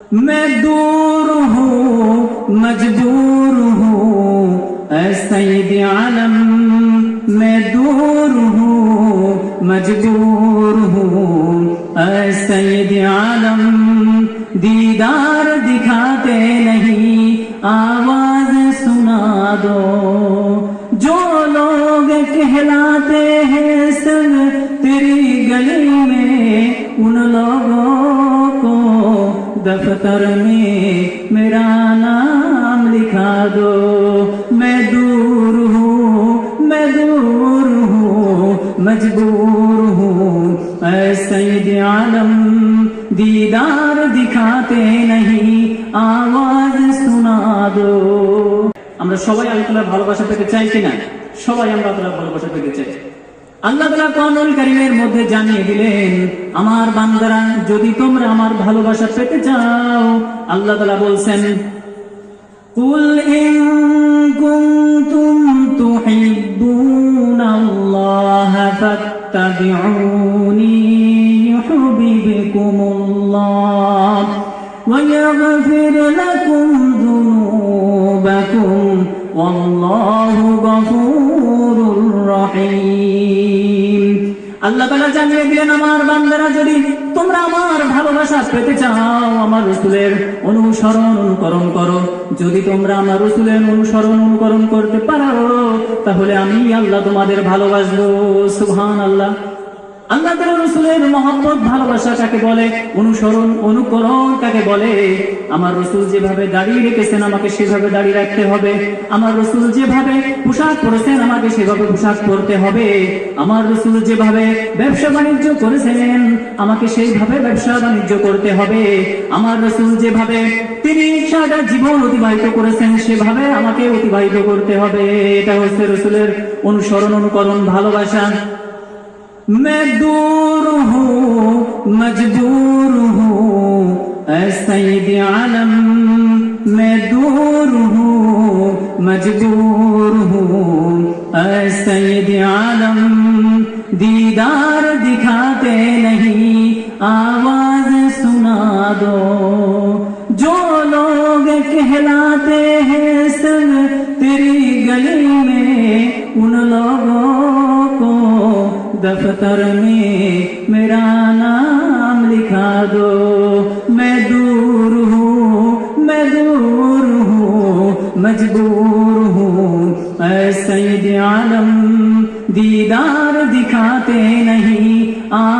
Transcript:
मैं दूर हूँ मजबूर हूँ ऐ सैद आलम मैं दूर हूँ मजबूर हूँ ऐ सैद आलम दीदार दिखाते नहीं आवाज सुना दो जो लोग कहलाते हैं सब तेरी गली में उन लोगों को दफ्तर में मेरा नाम लिखा दो मैं दूर हूँ मैं दूर हूँ मजबूर हूँ ऐ सैद आलम दीदार दिखाते नहीं आवाज सुना दो আমরা সবাই আল্লাহ ভালোবাসা পেতে চাই কিনা সবাই আমরা আল্লাহ ভালোবাসা পেতে চাই আল্লাহ তালা কোরআনুল করিমের মধ্যে জানিয়ে দিলেন, আমার বান্দারা, যদি তোমরা আমার ভালোবাসা পেতে চাও, আল্লাহ তালা বলছেন, কুল আল্লাহ তালা জানিয়ে দিলেন, আমার বান্দারা, যদি তোমরা আমার ভালোবাসা পেতে চাও, আমার রসুলের অনুসরণ অনুকরণ করো। যদি তোমরা আমার রসুলের অনুসরণ অনুকরণ করতে পারো, তাহলে আমি আল্লাহ তোমাদের ভালোবাসবো। সুহান আল্লাহ আল্লাহ তালা ভালোবাসা কাকে বলে? অনুসরণ, অনুকরণ কাকে বলে? আমার দাঁড়িয়ে সেভাবে দাঁড়িয়ে রাখতে হবে। আমার আমার রসুল যেভাবে ব্যবসা বাণিজ্য করেছেন, আমাকে সেইভাবে ব্যবসা বাণিজ্য করতে হবে। আমার রসুল যেভাবে তিনি সারা জীবন অতিবাহিত করেছেন, সেভাবে আমাকে অতিবাহিত করতে হবে। এটা হচ্ছে রসুলের অনুসরণ, অনুকরণ, ভালোবাসা। میں دور ہوں، مجبور ہوں، اے سید عالم، میں دور ہوں، مجبور ہوں، اے سید عالم، دیدار دکھاتے نہیں، آواز سنا دو۔ جو لوگ کہلاتے ہیں سن تیری گلی میں، ان لوگوں दफ्तर में मेरा नाम लिखा दो। मैं दूर हूँ, मैं दूर हूँ, मजबूर हूँ। ऐसे आलम, दीदार दिखाते नहीं आ